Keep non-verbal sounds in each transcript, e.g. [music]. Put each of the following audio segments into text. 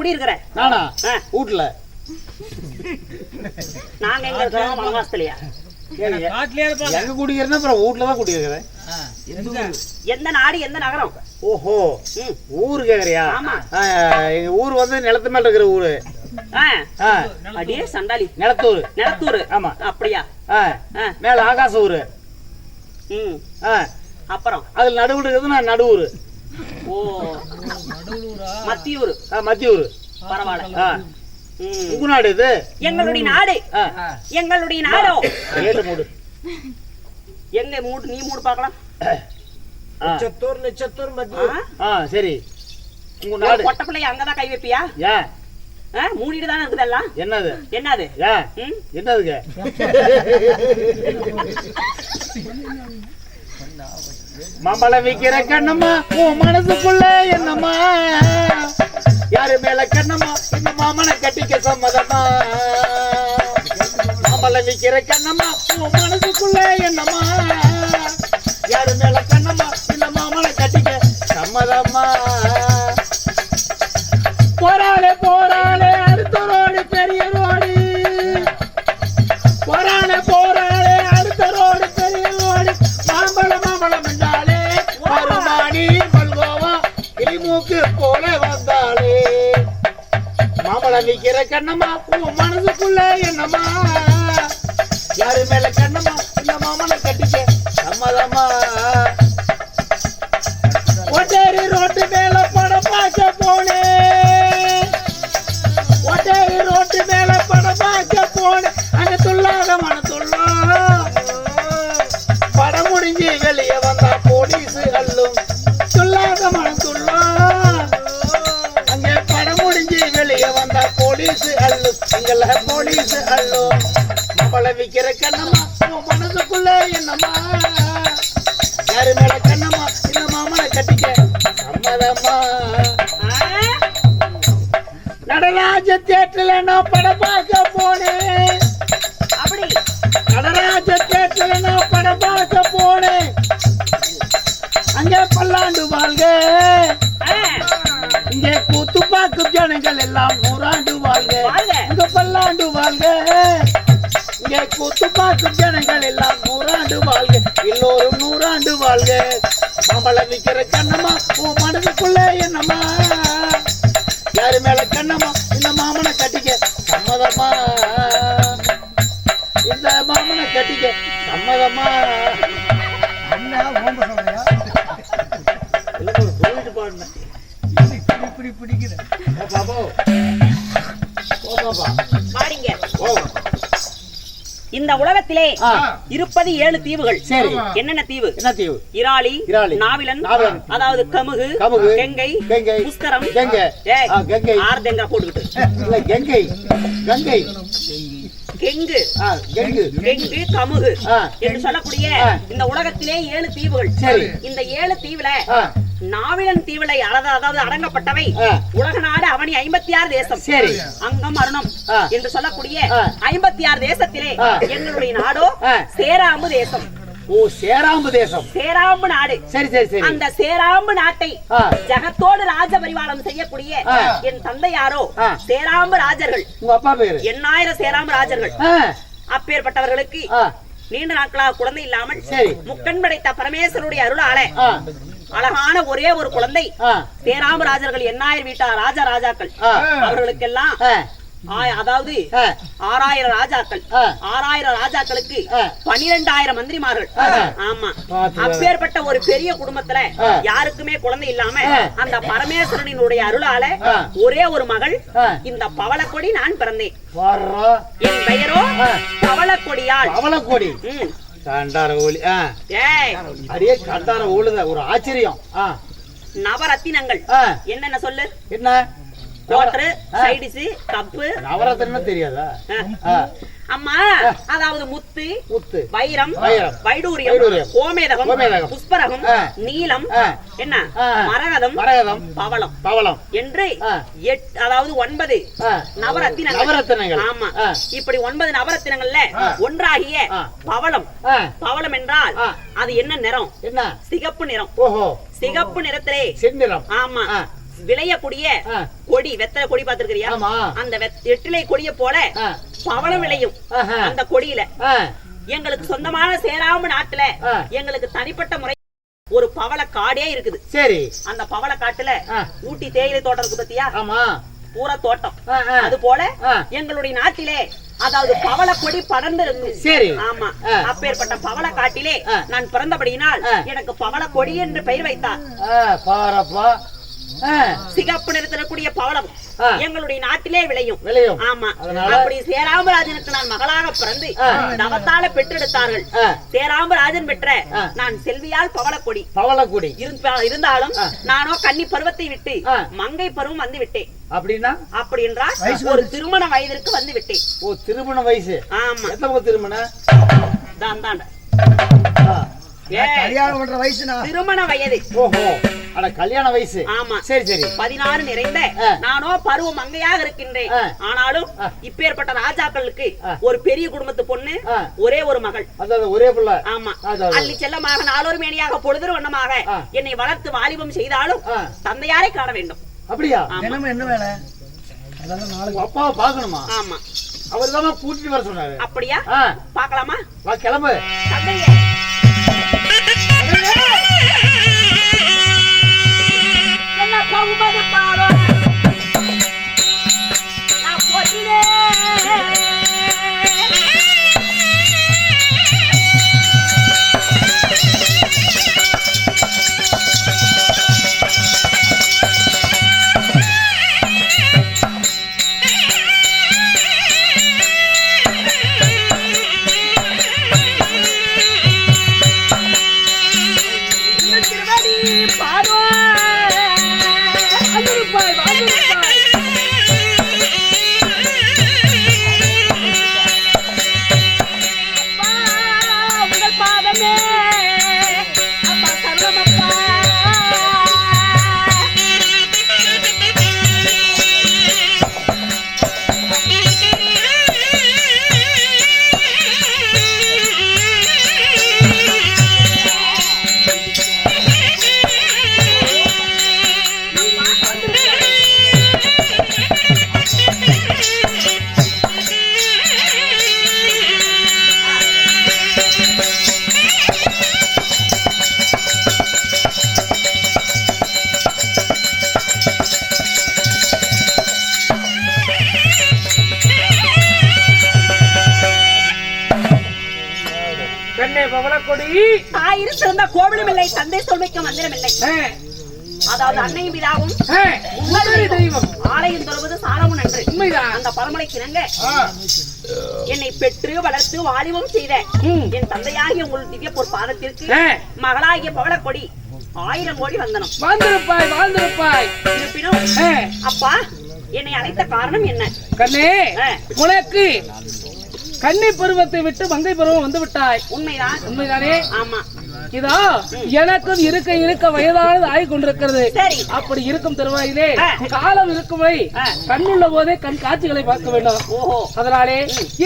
குடியிருக்கிற. நானா. வீட்டுல நாங்க எங்க எங்க குடிக்கிறேன்னா அப்புறம் வீட்டுல தான் குடிக்கிறேன் எந்த நாடு எந்த நகரம்? ஓஹோ. ஊரு கேக்குறியா? எங்க ஊர் வந்து நிலத்து மேல இருக்கிற ஊரு. அடியே சண்டாளி. நிலத்தூர். நிலத்தூர். ஆமா. அப்படியா? மேல ஆகாச ஊரு. அப்புறம்? அதுல நடுவுல இருக்கிறது நான் நடுவூர் ஓ மத்தியூர். ஆ, மத்திய ஊரு பரவாயில்ல. உங்க நாடு இது? எங்களுடைய நாடு. எங்களுடைய நாடோ. கேட்டு மூடு. எங்க மூடு நீ மூடு பார்க்கலாம். ஆ, சத்தூர் நட்சத்திரம் ஆ? சரி. உங்க நாடு. பிள்ளைய அங்கதான் கை வைப்பியா? ஆ, மூடிட்டு தானே இருக்குது எல்லாம்? என்னது? என்னது? என்னதுங்க? [laughs] மமலை விக்கிற கண்ணம்மா உன் மனசுக்குள்ள என்னம்மா? யாரு மேல கண்ணம்மா? இந்த மாமனை கட்டிக்க சம்மதமா? மமலை விக்கிற கண்ணம்மா உன் மனசுக்குள்ள என்னம்மா? யாரு மேல கண்ணம்மா? இந்த மாமனை கட்டிக்க சம்மதமா போராளே போராளே மாம்பழம் விக்கிற கண்ணம்மா மனசுக்குள்ள என்னமா யாரு மேல கண்ணமா இங்கே கூத்து பார்க்கும் ஜனங்கள் எல்லாம் நூறாண்டு வாழ்க. எல்லோரும் நூறாண்டு வாழ்க. மாம்பழம் விக்கிற கண்ணம்மா உன் மனதுக்குள்ள என்னம்மா? யாரு மேல கண்ணம்மா? இந்த மாமனை கட்டிக்க சம்மதமா இந்த மாமனை கட்டிக்க சம்மதமா இந்த உலகத்திலே இருப்பது ஏழு தீவுகள். சரி. என்னென்ன தீவு? என்ன தீவு? இராலி இராலி, நாவிலன் அதாவது கமுகு கமுகு, கெங்கை கெங்கை, புஸ்தரம். கெங்கை, கெங்கை. ஆர்தெங்கா போட்டுக்கிட்டு. இல்ல கங்கை. கங்கை. கெங்கு. கெங்கு. கெங்கு கமுகு. என்று சொல்லக்கூடிய. இந்த உலகத்திலே ஏழு தீவுகள். சரி. இந்த ஏழு தீவுல நாவிலன் தீவுல அதாவது அதாவது அடங்கப்பட்டவை. உலக நாடு அவனி ஐம்பத்தி ஆறு தேசம் சரி. அங்கம் அருணம். என்று சொல்லக்கூடிய. ஐம்பத்தி ஆறு தேசத்திலே. எங்களுடைய நாடோ. சேராம்பு தேசம் ஓ சேராம்பு தேசம் சேராம்பு நாடு சரி சரி சரி அந்த சேராம்பு நாட்டை ஜகத்தோடு ராஜ பரிவாரம் செய்யக்கூடிய. என் தந்தையாரோ ஆ. சேராம்பு ராஜர்கள் உங்க அப்பா பேரு எண்ணாயிரம் சேராம்பு ராஜர்கள் அப்பேற்பட்டவர்களுக்கு நீண்ட நாட்களாக குழந்தை இல்லாமல். முக்கண் படைத்த பரமேஸ்வருடைய அருளால அழகான ஒரே ஒரு குழந்தை ஆ சேராம்பு ராஜர்கள் எண்ணாயிரம் வீட்டார் ராஜா ராஜாக்கள் அவர்களுக்கெல்லாம் அதாவது ஆறாயிரம் ராஜாக்கள். ஆறாயிரம் ராஜாக்களுக்கு. பனிரெண்டாயிரம் மந்திரிமார்கள். ஆமா அப்பேற்பட்ட ஒரு பெரிய குடும்பத்துல. யாருக்குமே குழந்தை இல்லாம. அந்த பரமேஸ்வரனினுடைய அருளால. ஒரே ஒரு மகள். இந்த பவளக்கொடி நான் பிறந்தேன் என் பெயரோ அவலக்கோடி ம். கண்டார ஊழி ஆ. ஏய். அடியே கண்டார ஊழுத ஒரு ஆச்சரியம் ஆ. நவரத்தினங்கள். என்னென்ன சொல்லு? என்ன? வாட்டர். சைடிஸ் கப்பு நவரத்தினம் தெரியாதா? அம்மா அதாவது முத்து முத்து. வைரம் வைடூரியம் கோமேதகம் புஷ்பரகம். நீலம். என்ன. மரகதம் மரகதம். பவளம். பவளம். என்று. எட் அதாவது ஒன்பது நவரத்தினங்கள். நவரத்தினங்கள். ஆமா. இப்படி ஒன்பது நவரத்தினங்கள்ல. ஒன்றாகிய. பவளம். பவளம் என்றால். அது என்ன நிறம்? என்ன? சிகப்பு நிறம். ஓஹோ. சிகப்பு நிறத்திலே. செந்நிறம் ஆமா. விளையக்கூடிய. கொடி வெத்தலை கொடி பார்த்திருக்கிறியா ஆமா அந்த வெற்றிலை கொடிய போல. பவளம் விளையும். அந்த கொடியில. எங்களுக்கு சொந்தமான சேராம நாட்டுல. எங்களுக்கு தனிப்பட்ட முறை ஒரு பவள காடே இருக்குது சரி அந்த பவள காட்டுல. ஊட்டி தேயிலை தோட்டம் இருக்கு பத்தியா ஆமா பூரா தோட்டம். அது போல. எங்களுடைய நாட்டிலே அதாவது பவள கொடி படர்ந்து இருக்கு சரி. ஆமா. அப்பேற்பட்ட பவள காட்டிலே. நான் பிறந்தபடியினால். எனக்கு பவள கொடி என்று பெயர் வைத்தார் ஆ, பாரப்பா சிகப்பு நிறத்தில் கூடிய பவளம். எங்களுடைய நாட்டிலே விளையும். விளையும். ஆமா? அப்படி சேராமராஜனுக்கு நான் மகளாக பிறந்து ஆ. தவத்தால பெற்றெடுத்தார்கள். சேராமராஜன் பெற்ற. நான் செல்வியால் பவளக்கொடி. பவளக்குடி. இருந்த- இருந்தாலும். நானோ கன்னி பருவத்தை விட்டு. மங்கை பருவம் வந்து விட்டேன். அப்படின்னா? அப்படி என்றால் ஒரு திருமண வயதிற்கு வந்து விட்டேன். ஓ திருமண வயசு. ஆமா. எத்தனை திருமணம்? தான். தான் கல்யாணம் பண்ற வயசுனா? திருமண வயது. ஓஹோ அட கல்யாண வயசு. ஆமா. சரி சரி. பதினாறு நிறைந்த. நானோ பருவ மங்கையாக இருக்கின்றேன். ஆனாலும். இப்பேற்பட்ட ராஜாக்களுக்கு. ஒரு பெரிய குடும்பத்து பொண்ணு. ஒரே ஒரு மகள். ஒரே பிள்ளை. ஆமா. அள்ளி செல்லமாக நாளொரு மேனியாக பொழுது வண்ணமாக. என்னை வளர்த்து வாலிபம் செய்தாலும். தந்தையாரை காண வேண்டும். அப்படியா? ஆமா. தினமும் என்ன வேலை? அதெல்லாம் நாளைக்கு. அப்பாவை பார்க்கணுமா? ஆமா. அவர் தான் கூட்டிட்டு வர சொன்னாரு. அப்படியா? வா கிளம்பு. தந்தையே. என்ன பகுமதி பாரோ இல்லை தந்தை சொல்மைக்கு மந்திரம் இல்லை அதாவது அன்னையும் பிதாவும் தெய்வம். ஆலயம் தொழுவது சாலமும் நன்று. உண்மைதான். அந்த பரமலைக்கு இணங்க ஆ, என்னை பெற்று வளர்த்து வாலிபம் செய்த. என் தந்தையாகிய உங்கள் திவ்ய பொற் பாதத்திற்கு மகளாகிய பவளக்கொடி ஆயிரம் கோடி வந்தனம். வாழ்ந்திருப்பாய் வாழ்ந்திருப்பாய். இருப்பினும் அப்பா என்னை அழைத்த காரணம் என்ன? கண்ணே. உனக்கு கன்னி பருவத்தை விட்டு மங்கை பருவம் வந்து விட்டாய் உண்மைதான். உண்மைதானே? ஆமா. இதோ எனக்கும் இருக்க இருக்க வயதானது ஆகி கொண்டிருக்கிறது அப்படி இருக்கும் தருவாயிலே. காலம் இருக்கும் வரை. கண்ணுள்ள போதே கண் காட்சிகளை பார்க்க வேண்டும். அதனாலே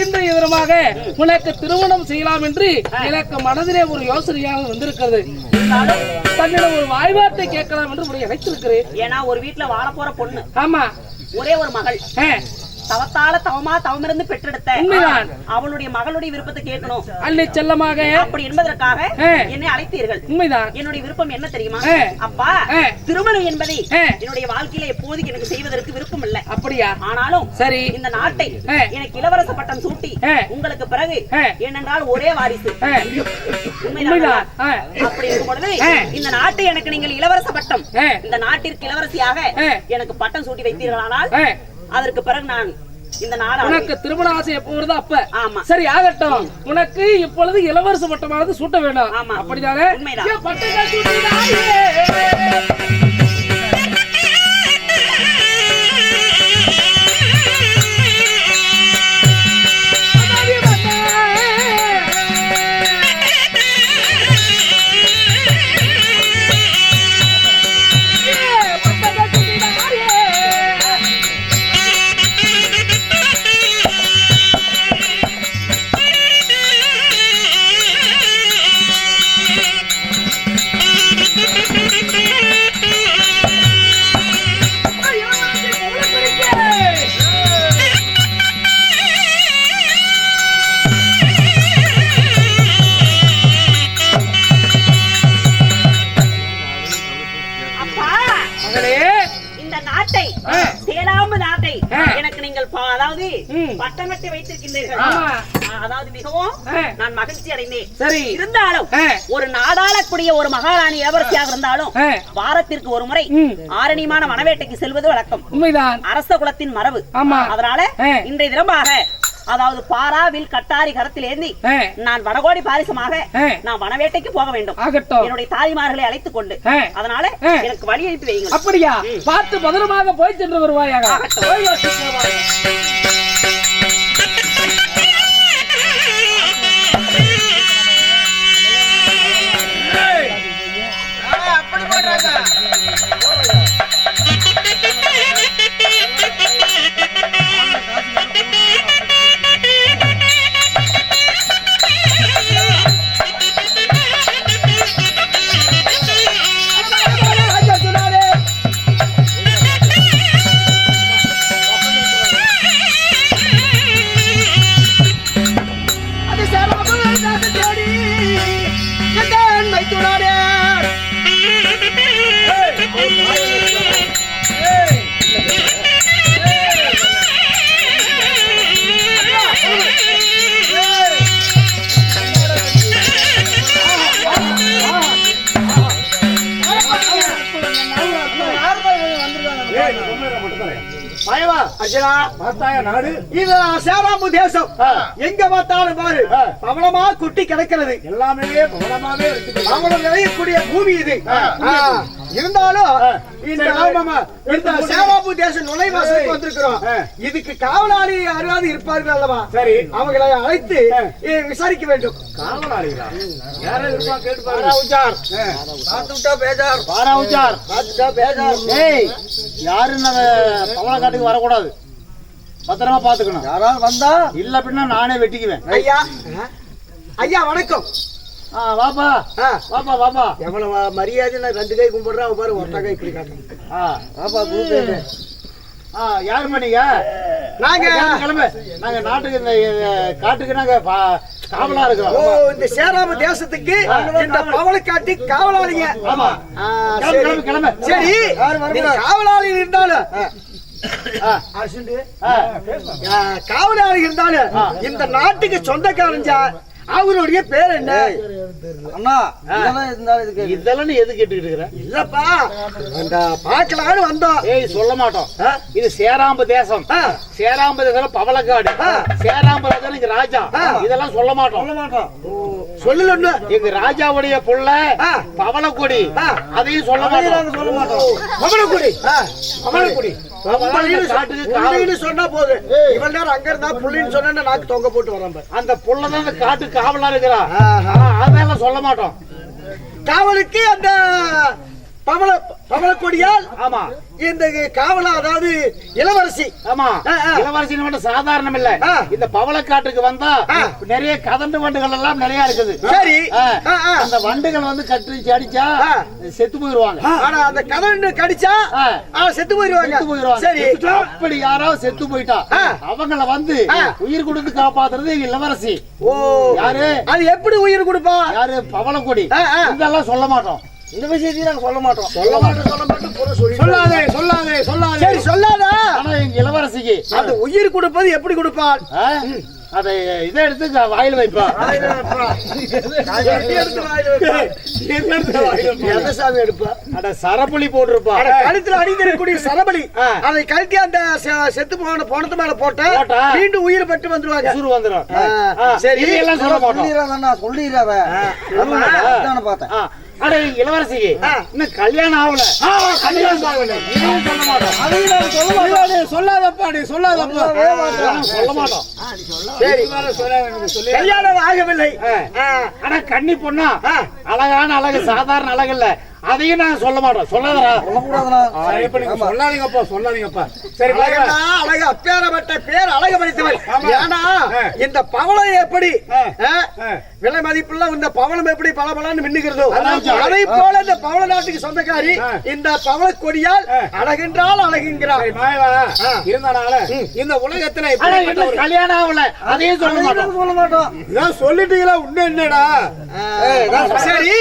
இன்றைய விதமாக உனக்கு திருமணம் செய்யலாம் என்று எனக்கு மனதிலே ஒரு யோசனையாக வந்திருக்கிறது. தன்னிடம் ஒரு வாய்வார்த்தை கேட்கலாம் என்று உங்களை அழைத்திருக்கிறேன். ஏன்னா ஒரு வீட்டுல வாழ போற பொண்ணு. ஆமா. ஒரே ஒரு மகள். தவத்தால தவமா தவமிருந்து பெற்றெடுத்த உண்மைதான். அவளுடைய மகளுடைய விருப்பத்தை கேட்கணும் அள்ளி செல்லமாக அப்படி என்பதற்காக. என்னை அழைத்தீர்கள் உண்மைதான் என்னுடைய விருப்பம் என்ன தெரியுமா. அப்பா. திருமணம் என்பதை. என்னுடைய வாழ்க்கையில எப்போதைக்கு எனக்கு செய்வதற்கு விருப்பம் இல்லை அப்படியா ஆனாலும் சரி இந்த நாட்டை. எனக்கு இளவரச பட்டம் சூட்டி. உங்களுக்கு பிறகு. ஏனென்றால் ஒரே வாரிசு உண்மைதான் அப்படி இருக்கும் பொழுது. இந்த நாட்டை எனக்கு நீங்கள் இளவரச பட்டம். இந்த நாட்டிற்கு இளவரசியாக. எனக்கு பட்டம் சூட்டி வைத்தீர்களானால் அதற்கு பிறகு நான் இந்த நாடு உனக்கு திருமண ஆசை எப்போ வருதோ அப்ப. ஆமா. சரி ஆகட்டும். உனக்கு இப்பொழுது இளவரச பட்டமானது சூட்ட வேண்டாம். ஆமா. அப்படிதானே? உண்மைதான். நாடாளக்கூடிய ஒரு மகாராணி இளவரசியாக இருந்தாலும். வாரத்திற்கு ஒரு முறை. ஆரணியமான வனவேட்டைக்கு செல்வது வழக்கம் உண்மைதான் அரச குலத்தின் மரபு. அதனால. இன்றைய தினமாக அதாவது பாரா வில் கட்டாரி கரத்தில் ஏந்தி ஆ. நான் வடகோடி பாரிசமாக. நான் வனவேட்டைக்கு போக வேண்டும் என்னுடைய தாய்மார்களை அழைத்துக் கொண்டு. அதனால. எனக்கு வழி அனுப்பி வையுங்கள் அப்படியா பார்த்து பத்திரமாக போய் சென்று வருவாயாக ஆகட்டும். பயவா அர்ஜுனா. பார்த்தாயா நாடு? இது சேராம்பு தேசம். எங்க பார்த்தாலும் பாரு. பவளமா குட்டி கிடக்கிறது. எல்லாமே பவளமாவே இருக்குது. பவளம் விளையக்கூடிய பூமி இது. இருந்தாலும் இந்த ஆமாமா, இந்த தேசம் நுழைவாசலுக்கு வந்திருக்கிறோம். இதுக்கு காவலாளி யாராவது இருப்பார்கள் அல்லவா? சரி. அவங்களை அழைத்து விசாரிக்க வேண்டும். காவலாளிகளா? யாரும் இருப்பா? கேட்டு பாரா பாருங்க பேஜார். பாரா உச்சார் பார்த்துட்டா பேஜார். ஏய் யாரும் நம்ம பவள காட்டுக்கு வரக்கூடாது. பத்திரமா பாத்துக்கணும். யாராவது வந்தா இல்ல பின்ன நானே வெட்டிக்குவேன். ஐயா. ஐயா வணக்கம். வாப்பா. வாப்பா வாப்பா. எவ்வளவு மரியாதை நான் ரெண்டு கை கும்பிடுறேன் அவன் பாரு ஒருத்தா கை இப்படி காட்டுறேன். ஆ, யாரும்மா நீங்க? நாங்க. கிளம்பு, நாங்க நாட்டுக்கு இந்த காட்டுக்கு நாங்க காவலா ஓ இருக்கிறோம் இந்த சேராம தேசத்துக்கு இந்த பவளை காட்டி காவலாளிங்க. ஆமா. கிளம்பு, சரி. கிளம்பு. சரி. காவலாளி இருந்தாலும் காவலாளி இருந்தாலும் இந்த நாட்டுக்கு சொந்தக்காரஞ்சா அவருடைய பேர் என்ன? அண்ணா இதெல்லாம் இருந்தாலும் எது கேட்டுக்கிட்டு இருக்கிற? இல்லப்பா அந்த பார்க்கலான்னு வந்தோம். ஏய் சொல்ல மாட்டோம். இது சேராம்பு தேசம். சேராம்பு தேசம் பவளக்காடு. சேராம்பு தேசம் இங்க ராஜா. இதெல்லாம் சொல்ல மாட்டோம். சொல்லல ஒண்ணு. எங்க ராஜாவுடைய புள்ள ஆ. பவளக்கொடி. அதையும் சொல்ல மாட்டோம். சொல்ல மாட்டோம். பவளக்குடி. பவளக்கொடி. சொன்னா போதும். இவள் நேரம் அங்க இருந்தா புள்ளின்னு சொன்னா நாக்கு தொங்க போட்டு வரான் பாரு. அந்த புள்ளதான் அந்த காட்டு காவலா இருக்கிறா அதெல்லாம் சொல்ல மாட்டோம் காவலுக்கு அந்த பவள பவளக்கொடியால் ஆமா. இந்த காவலா அதாவது இளவரசி. ஆமா. இளவரசி மட்டும் சாதாரணம் இல்ல. இந்த பவளக்காட்டுக்கு வந்தா. நிறைய கதண்டு வண்டுகள் எல்லாம் நிறைய இருக்குது. சரி. அந்த வண்டுகள் வந்து கட்டிச்சு அடிச்சா. செத்து போயிருவாங்க. ஆனா அந்த கதண்டு கடிச்சா செத்து போயிருவாங்க. செத்து போயிருவாங்க. சரி. அப்படி யாராவது செத்து போயிட்டா. அவங்கள வந்து. உயிர் கொடுத்து காப்பாத்துறது இளவரசி. ஓ. யாரு? அது எப்படி உயிர் கொடுப்பா? யாரு? பவளக்கொடி. இதெல்லாம் சொல்ல மாட்டோம். இந்த விஷயத்தையும் நாங்க சொல்ல மாட்டோம். சொல்ல மாட்டோம். சொல்ல மாட்டோம். சொல்லாதே சொல்லாதே சொல்லாதே. சரி சொல்லாத. ஆனா எங்க இளவரசிக்கு அந்த உயிர் கொடுப்பது எப்படி கொடுப்பாள்? அதை இதை எடுத்து வாயில வைப்பா. எந்த சாமி எடுப்பா? அட சரப்புளி போட்டிருப்பா. கழுத்துல அணிந்திருக்கக்கூடிய சரபலி. அதை கழட்டி அந்த செத்து போன போனத்து மேல போட்ட போட்டா. மீண்டும் உயிர் பெற்று வந்துருவாங்க. உசுறு வந்துடும் சரி. எல்லாம் சொல்ல மாட்டோம். அதான பார்த்தேன். அட ஆ. இன்னும் கல்யாணம் ஆகல. கல்யாணம் ஆகல. இதையும் சொல்ல மாட்டோம். அதையும் நாங்க சொல்ல மாட்டோம். சொல்லாதப்பா நீ சொல்லாதப்பா. சொல்ல மாட்டோம். சரி. கல்யாணம் ஆகவில்லை. ஆனா கன்னி பொண்ணா. அழகான அழகு சாதாரண அழகு இல்ல. அதையும் நாங்க சொல்ல மாட்டோம் சொல்லாதரா சொல்லக்கூடாதுண்ணா சொல்லாதீங்கப்பா சொல்லாதீங்கப்பா. சரி அழகா, அப்பேரப்பட்ட பேர் அழகு படைத்தவள் ஏன்னா இந்த பவளம் எப்படி? விலை மதிப்புள்ள இந்த பவளம் எப்படி பளபளன்னு மின்னுகிறதோ அதை போல இந்த பவள நாட்டுக்கு சொந்தக்காரி இந்த பவள கொடியால் அழகென்றால் அழகுங்கிறார். இருந்தானால இந்த உலகத்துல கல்யாணம் ஆகல? அதையும் சொல்ல மாட்டோம். சொல்ல மாட்டோம். சொல்லிட்டீங்களா உண்மை என்னடா? சரி.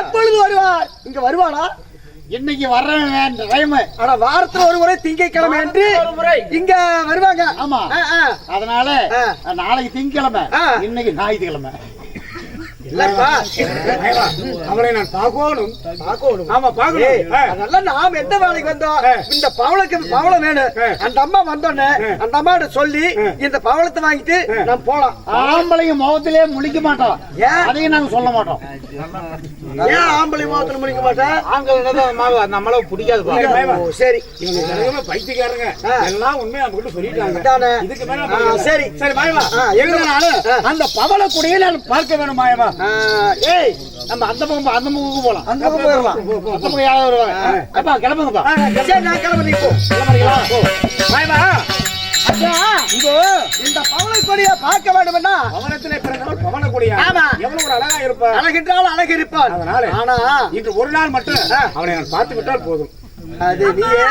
எப்பொழுது வருவார்? இங்க வருவானா இன்னைக்கு வர்றேன் டைம் ஆனா வாரத்துல ஒரு முறை திங்கட்கிழமை என்று. இங்க வருவாங்க ஆமா. அதனால. நாளைக்கு திங்கக்கிழமை. இன்னைக்கு ஞாயிற்றுக்கிழமை இல்லப்பா. அவளை நான் பார்க்கணும். பார்க்கணும். ஆமா பார்க்கணும். அதெல்லாம் நாம் எந்த வேலைக்கு வந்தோம். இந்த பவளுக்கு பவளம் வேணும். அந்த அம்மா வந்தோடனே அந்த அம்மாட்ட சொல்லி இந்த பவளத்தை வாங்கிட்டு நம்ம போலாம். ஆம்பளைங்க முகத்திலே முழிக்க மாட்டோம் ஏன்? அதையும் நாங்க சொல்ல மாட்டோம். ஏன் ஆம்பளை முகத்துல முடிக்க மாட்டேன் ஆண்கள் நம்மள பிடிக்காது சரி, இவங்க பைத்தியக்காரங்க. ஆ. எல்லாம் உண்மையை நம்ம கிட்ட சொல்லிட்டாங்க. அதானே. இதுக்கு மேல ஆ, நம்ம- சரி. சரி மாயவா. ஆ. அந்த பவள கொடியை நான் பார்க்க வேணும் மாயவா. ஆ, ஏய் நம்ம அந்த பக்கம் அந்த பக்கம் போலாம். அந்த பக்கம் போயிடலாம். அந்த பக்கம் யாராவது வருவாங்க. அப்பா கிளம்புங்கப்பா சரி நான் கிளம்பி போ. கிளம்புறீங்களா? இந்த பவளை கொடியை பார்க்க வேண்டும்னா பவனத்திலே பவன கொடியா ஆமா. எவ்வளவு ஒரு அழகா இருப்பா அழகின்றால் அழகு இருப்பான் அதனால ஆனா இன்று ஒரு நாள் மட்டும் அவனை நான் பார்த்து விட்டால் போதும். அது நீயே.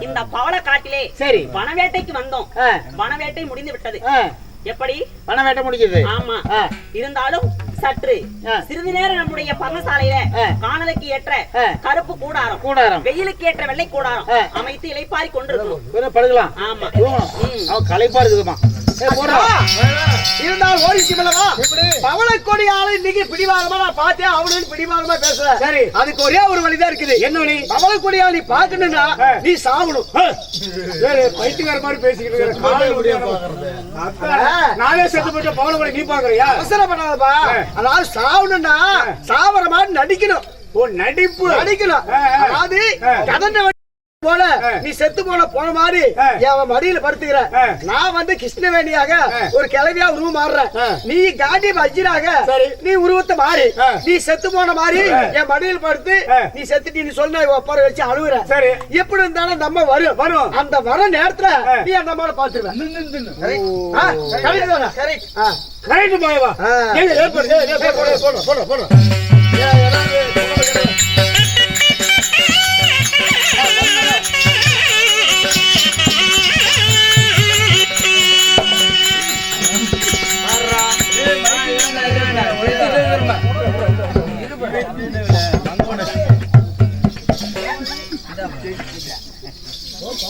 இந்த பவள காட்டிலே சரி. வனவேட்டைக்கு வந்தோம். வனவேட்டை முடிந்து விட்டது எப்படி பணம் வேட்ட முடிக்குது ஆமா. இருந்தாலும் சற்று. சிறிது நேரம் நம்முடைய பர்ணசாலையில. காணலுக்கு ஏற்ற. கருப்பு கூடாரம் கூடாரம் வெயிலுக்கு ஏற்ற வெள்ளை கூடாரம். அமைத்து இலைப்பாரி கொண்டிருக்கணும் கொஞ்சம் படுக்கலாம் ஆமா. அவன் களைப்பா போடுறா. இருந்தால் ஓடிச்சு மேலவா? பவளை கொடியால இன்னைக்கு பிடிவாதமா நான் பார்த்தேன் அவனும் பிடிவாதமா பேசுறேன் சரி. அதுக்கு ஒரே ஒரு வழிதான் இருக்குது. என்ன வழி? பவளை கொடியால நீ பாக்கணும்னா. நீ சாவணும் ஏய், பைத்தியக்கார மாதிரி பேசிக்கிட்டு நானே செத்து போட்ட பவள கொடி நீ பாக்குறியா அவசரப்படாதப்பா. அதாவது சாவணும்னா சாவற மாதிரி நடிக்கணும். ஓ நடிப்பு. நடிக்கணும். அதாவது ஆ. போல. நீ செத்து போன போன மாதிரி. என் மடியில படுத்துக்கிற. நான் வந்து கிருஷ்ணவேணியாக. ஒரு கிளவியா உருவம் மாறுறேன். நீ காண்டி வஜ்ஜிராக சரி. நீ உருவத்தை மாறி. நீ செத்து போன மாதிரி. என் மடியில் படுத்து. நீ செத்துட்டு நீ சொன்ன ஒப்பார வச்சு அழுகுற சரி எப்படி இருந்தாலும் நம்ம வரும் வரும். அந்த வர நேரத்துல. நீ அந்த அம்மாவை பாத்துருவேன் சரி. கரெக்ட் மாயவா ஆ. ஏய், ஏற்பாடு, ஏய்,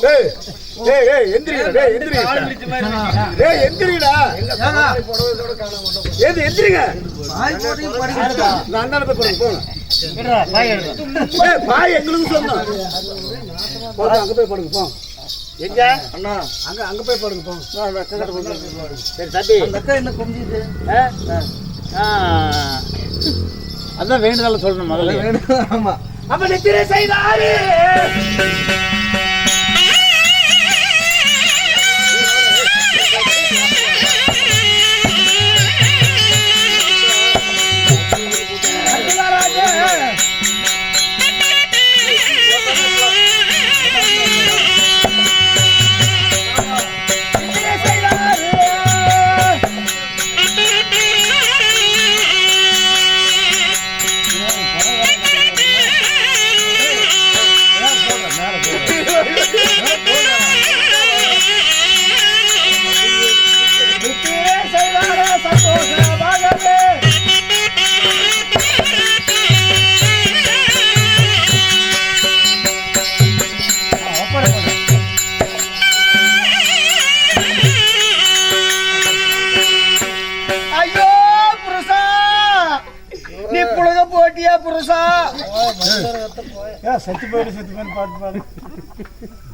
ஏய். ஏய், எந்திரிங்கடா, டேய், எந்திரிங்க. டேய், எந்திரிங்கடா. ஏது, எந்திரிங்க. நான் அந்தாண்ட போய் படுங்க, போங்க. பாய் எடுடா. ஏய், பாய் எங்களுக்கு அங்க போய் படுங்க, போங்க. எங்க அங்க அங்க போய் படுங்க, போங்க. சரி தம்பி ஆ? ஆ. அதான் வேண்டுதல சொல்லணும் முதல்ல அப்ப நித்திரை செய்தாரு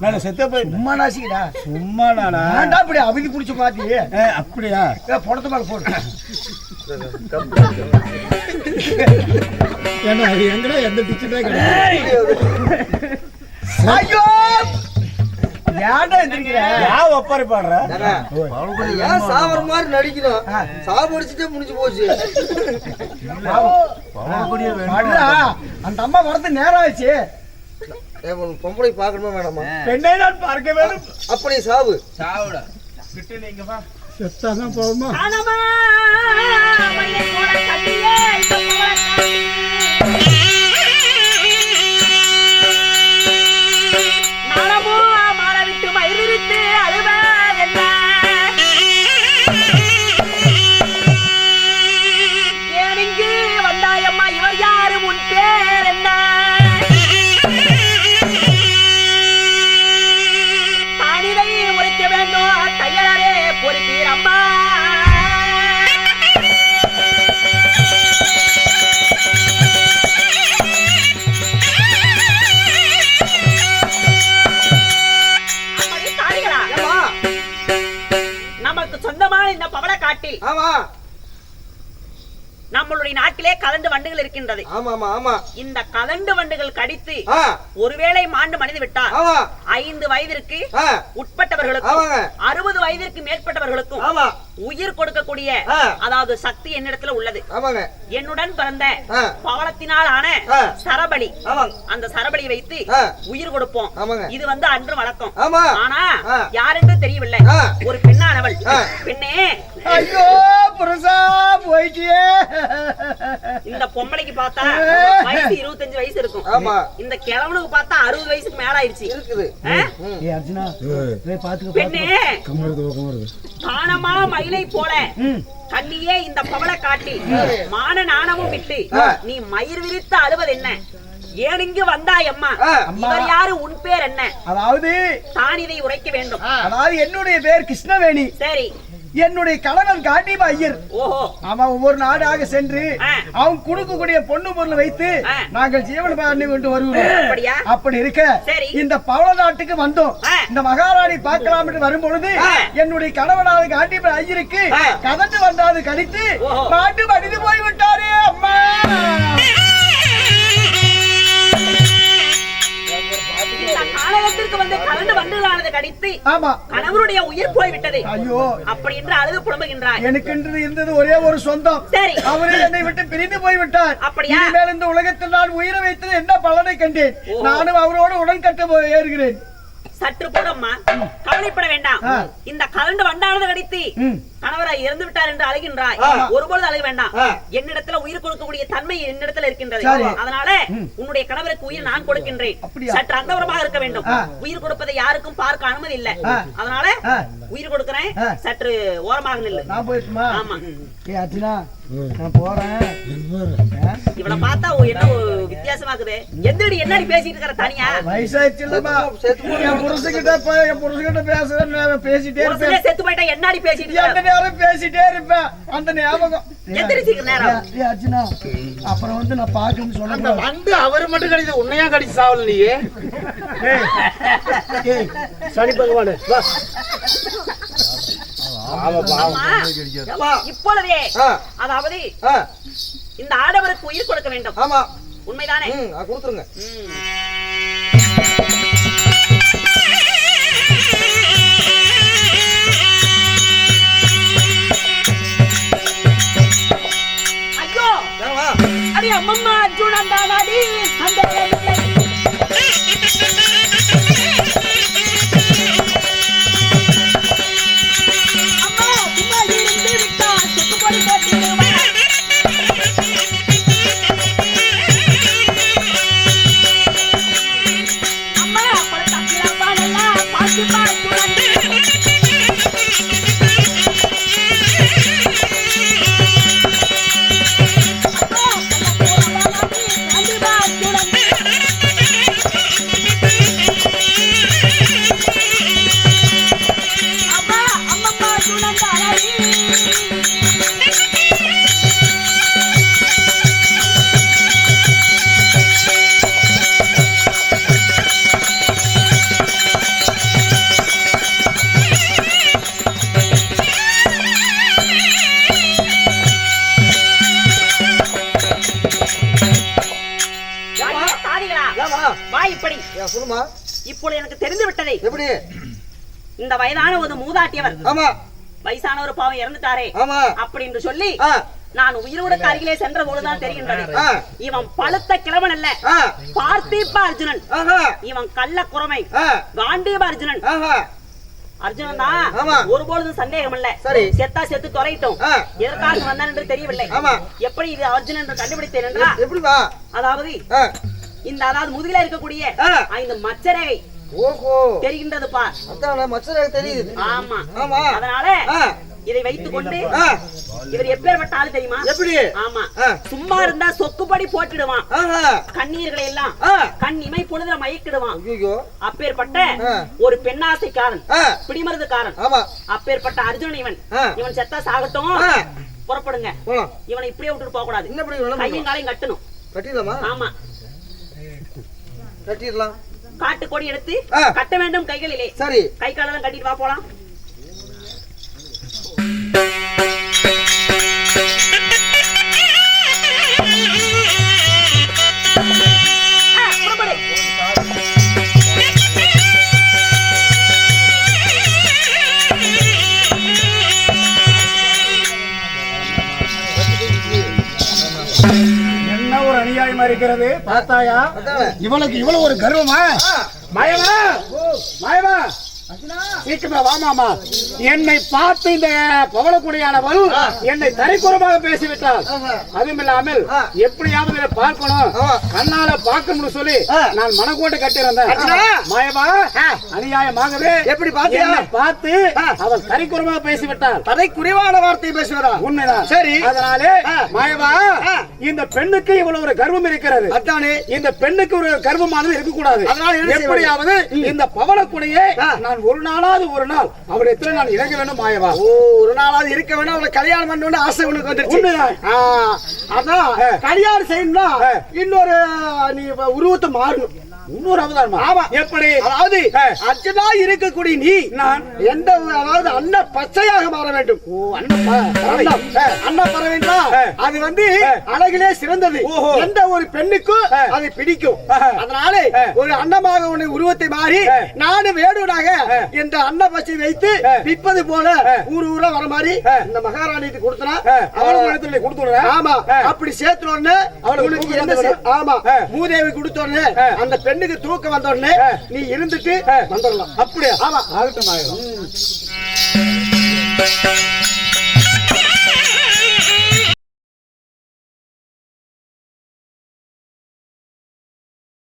நான் செத்த போய் சும்மா நாசிக்கடா சும்மா நானா ஏன்டா இப்படி அவதி புடிச்ச மாத்தி ஏ, அப்படியா? புடத்த மேல போடு. ஏன்னா அது எங்கடா எந்த டிச்சுட்டே கிடையாது ஐயோ! ஏன்டா எந்திரிக்கிற? யார் ஒப்பாரி பாடுற? ஏன் சாவர மாதிரி நடிக்கணும்? சாவடிச்சுட்டே முடிஞ்சு போச்சு. அந்த அம்மா வரது நேரம் ஆச்சு. ஏன் பொம்பளை பார்க்கணுமா வேணாமா? பெண்ணை நான் பார்க்க வேண்டும். அப்படி சாவு. செத்தாதான் போகுமா பவள காட்டி. மனமோ மாற விட்டு மயிலிருத்து அழுவதென்ன? இருக்கின்றது. இந்த கலண்டு வண்டுகள் கடித்து ஒருவேளை மாண்டு மனித விட்டால் ஐந்து வயதிற்கு உட்பட்டவர்களுக்கும். அறுபது வயதிற்கு மேற்பட்டவர்களுக்கும் உயிர் கொடுக்கக்கூடிய. அதாவது சக்தி என்னிடத்துல உள்ளது. ஆமாங்க. என்னுடன் பிறந்த ஆ. பவளத்தினால் ஆன. சரபலி. அந்த சரபலியை வைத்து. உயிர் கொடுப்போம். இது வந்து அன்று வழக்கம். ஆமா. ஆனா ஆ. யாரென்று தெரியவில்லை. ஒரு பெண்ணானவள். பெண்ணே ஐயோ புருஷா போயிட்டியே. இந்த பொம்பளைக்கு பார்த்தா வயசு இருபத்தஞ்சு வயசு இருக்கும். ஆமா. இந்த கிழவனுக்கு பார்த்தா அறுபது வயசுக்கு மேல ஆயிடுச்சு இருக்குது. ஆ? ஏ அர்ஜுனா போய் பாத்துக்க பெண்ணே. தானமா மயிலை போல. கண்ணியே இந்த பவள காட்டி. மான நாணமும் விட்டு. நீ மயிர் விரித்து அழுவது என்ன? ஏன் இங்கு வந்தாய் அம்மா. இவர் யாரு? உன் பேர் என்ன? அதாவது தான் இதை உரைக்க வேண்டும். அதாவது என்னுடைய பேர் கிருஷ்ணவேணி. சரி. என்னுடைய கணவன் காண்டிபா ஐயர் அவன் ஒவ்வொரு நாடாக சென்று. அவன் கொடுக்கக்கூடிய பொண்ணு பொருளை வைத்து. நாங்கள் ஜீவன பண்ணி கொண்டு வருவோம் அப்படி இருக்க. இந்த பவள நாட்டுக்கு வந்தோம். இந்த மகாராணி பார்க்கலாம் என்று வரும் பொழுது ஆ. என்னுடைய கணவனாவது காண்டிபா ஐயருக்கு. கதட்டு வந்தாது கடித்து. பாட்டு மடிந்து போய் விட்டாரே அம்மா காலகத்திற்கு வந்து கலந்து வண்டுகளானது கடித்து ஆமா. கணவருடைய உயிர் போய்விட்டது. ஐயோ. அப்படி என்று அழுது புலம்புகின்றாய் எனக்கென்று இருந்தது ஒரே ஒரு சொந்தம். சரி. அவரே என்னை விட்டு பிரிந்து போய்விட்டார். அப்படியா? இனிமேல் இந்த உலகத்தில் நான் உயிரை வைத்தது என்ன பலனை கண்டேன். நானும் அவரோடு உடன் கட்ட போய் ஏறுகிறேன். சற்று போடம்மா கவலைப்பட வேண்டாம். இந்த கலண்டு வண்டானது கடித்து. ம். கணவரை இறந்து விட்டார் என்று அழுகின்றாய். ஒருபொழுது அழுக வேண்டாம். என்னிடத்துல உயிர் கொடுக்கக்கூடிய தன்மை என்னிடத்துல இருக்கின்றது. அதனால உன்னுடைய கணவருக்கு உயிர் நான் கொடுக்கின்றேன்? சற்று அந்தவரமாக இருக்க வேண்டும். உயிர் கொடுப்பதை யாருக்கும் பார்க்க அனுமதி இல்ல. அதனால. உயிர் கொடுக்கிறேன். சற்று ஓரமாக நில்லு ஆமா நான் போறேன் ஆ? இவள பார்த்தா என்ன வித்தியாசமாக்குது எந்திரடி என்னடி பேசிட்டு இருக்கிற தனியா செத்து என் போய் என் பேசுறேன் நான் பேசிட்டே செத்து போயிட்டா என்னடி? நேரம் பேசிட்டே இருப்பேன். அந்த ஞாபகம். அர்ஜுனா அப்புறம் வந்து நான் பாக்கணும்னு அந்த சொல்ல வண்டு அவர் மட்டும் கடிச்சு உன்னையா கடிச்சு சாவல நீ சனி பகவானு. இப்பொழுதே. அதாவது இந்த ஆடவருக்கு உயிர் கொடுக்க வேண்டும். ஆமா. உண்மைதானே? கொடுத்துருங்க. அடி அம்மம்மா அர்ஜுனன் இந்த வயதான ஒரு மூதாட்டியவர். ஆமா. வயசான ஒரு பாவம் இறந்துட்டாரே. ஆமா. அப்படி என்று சொல்லி நான் உயிரோடு அருகிலே சென்ற பொழுதுதான் தெரிகின்றது. இவன் பழுத்த கிழவன் அல்ல. ஆ. பார்த்திப்ப அர்ஜுனன். இவன் கள்ள குறமை காண்டீப அர்ஜுனன். அர்ஜுனன் தான். ஒருபொழுதும் சந்தேகம் இல்ல. செத்தா செத்து தொலைட்டும். எதற்காக வந்தான் என்று தெரியவில்லை. எப்படி இது அர்ஜுனன் என்று கண்டுபிடித்தேன் என்றா அதாவது இந்த அதாவது முதுகில இருக்கக்கூடிய. ஐந்து மச்சரகை. ஓஹோ. தெரிகின்றது பார் அதான் மச்சராக தெரியுது. ஆமா. ஆமா. அதனால இதை வைத்துக் கொண்டு இவர் எப்பேற்பட்ட ஆளு தெரியுமா? எப்படி? ஆமா. சும்மா இருந்தா சொக்குப்படி போட்டுடுவான். கண்ணீர்களை எல்லாம் கண் இமை பொழுதுல மயக்கிடுவான். ஐயோ அப்பேற்பட்ட. ஒரு பெண்ணாசைக்காரன் பிடிமருதுக்காரன். ஆமா. அப்பேற்பட்ட அர்ஜுனன் இவன். இவன் செத்தா சாகட்டும். புறப்படுங்க. இவனை இப்படியே விட்டுட்டு போக கூடாது கையும் காலையும் கட்டணும். கட்டிடலாமா? ஆமா. கட்டிடலாம். காட்டு கொடி எடுத்து. கட்ட வேண்டும் கைகளிலே. சரி. கை காலெல்லாம் கட்டிட்டு வா போலாம். இருக்கிறது. பார்த்தாயா. இவளுக்கு இவ்வளவு ஒரு கர்வமா. மயமா மயமா சீக்கிரமா வாமாமா என்னை பார்த்து இந்த பவளக்குடியானவள் என்னை தரைக்குறமாக பேசிவிட்டாள் ஆஹா. அதுவும் இல்லாமல். எப்படியாவது பார்க்கணும். கண்ணால பார்க்கணும்னு சொல்லி. நான் மனக்கோட்டை கட்டியிருந்தேன். மயமா அநியாயமாகவே எப்படி பார்த்து. அவள் தரைக்குறமாக பேசிவிட்டாள் தலை குறைவான வார்த்தை பேசுகிறா உண்மைதான் சரி. அதனாலே. மாயவா. இந்த பெண்ணுக்கு இவ்வளவு ஒரு கர்வம் இருக்கிறது அதானே இந்த பெண்ணுக்கு ஒரு கர்வமானது இருக்கக்கூடாது அதனால எப்படியாவது இந்த பவளக்குடியை. நான் ஒரு நாளாவது ஒரு நாள் அவளிடத்துல நான் இறங்க வேண்டும் மாயவா. ஓ ஒரு நாளாவது இருக்க வேணும். அவளை கல்யாணம் பண்ணணும்னு ஆசை உனக்கு வந்துருச்சு. அதான். கல்யாணம் செய்யணும்னா. இன்னொரு நீ உருவத்தை மாறணும். இன்னொரு அவதாரமா ஆமா. எப்படி அதாவது ஆ. அர்ச்சனா இருக்கக்கூடிய நீ நான் எந்த அதாவது அன்ன பச்சையாக மாற வேண்டும் ஓ அண்ணப்பா அன்னம் ஆ. அன்னம் பெற வேண்டும் ஆ. அது வந்து ஆ. அழகிலே சிறந்தது ஓஹோ. எந்த ஒரு பெண்ணுக்கும் ஆ. அது பிடிக்கும் ஆஹா. அதனால ஆ. ஒரு அன்னமாக உன்னை உருவத்தை மாறி. நானும் வேடுவனாக. இந்த அன்ன பச்சை வைத்து. விற்பது போல. ஊர் ஊரா வர மாதிரி. இந்த மகாராணிக்கு கொடுத்தனா அவளுக்கு கொடுத்து விடுறேன் ஆமா. அப்படி சேர்த்த உடனே அவளுக்கு ஆமா. மூதேவி கொடுத்த உடனே ஆ. பெண்ணுக்கு தூக்கம் வந்த உடனே. நீ இருந்துட்டு. வந்துடலாம். அப்படியா? ஆமா. ஆகட்டும் ஆகட்டும்.